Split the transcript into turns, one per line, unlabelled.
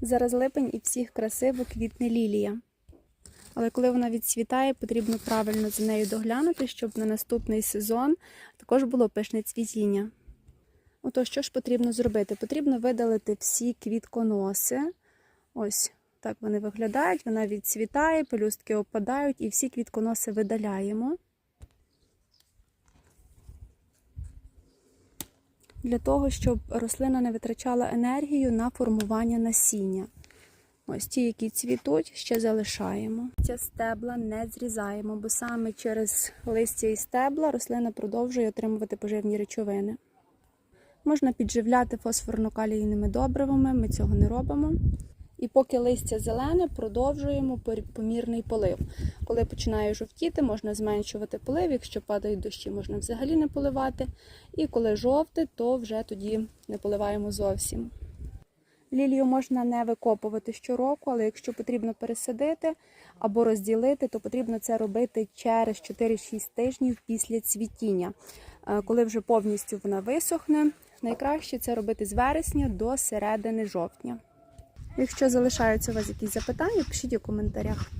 Зараз липень і всіх красиво квітне лілія. Але коли вона відцвітає, потрібно правильно за нею доглянути, щоб на наступний сезон також було пишне цвітіння. Ото що ж потрібно зробити? Потрібно видалити всі квітконоси. Ось так вони виглядають. Вона відцвітає, пелюстки опадають, і всі квітконоси видаляємо. Для того, щоб рослина не витрачала енергію на формування насіння. Ось ті, які цвітуть, ще залишаємо. Ця стебла не зрізаємо, бо саме через листя і стебла рослина продовжує отримувати поживні речовини. Можна підживляти фосфорно-калійними добривами, ми цього не робимо. І поки листя зелене, продовжуємо помірний полив. Коли починає жовтіти, можна зменшувати полив. Якщо падають дощі, можна взагалі не поливати. І коли жовте, то вже тоді не поливаємо зовсім. Лілію можна не викопувати щороку, але якщо потрібно пересадити або розділити, то потрібно це робити через 4-6 тижнів після цвітіння. Е, Коли вже повністю вона висохне, найкраще це робити з вересня до середини жовтня. Якщо залишаються у вас якісь запитання, пишіть у коментарях.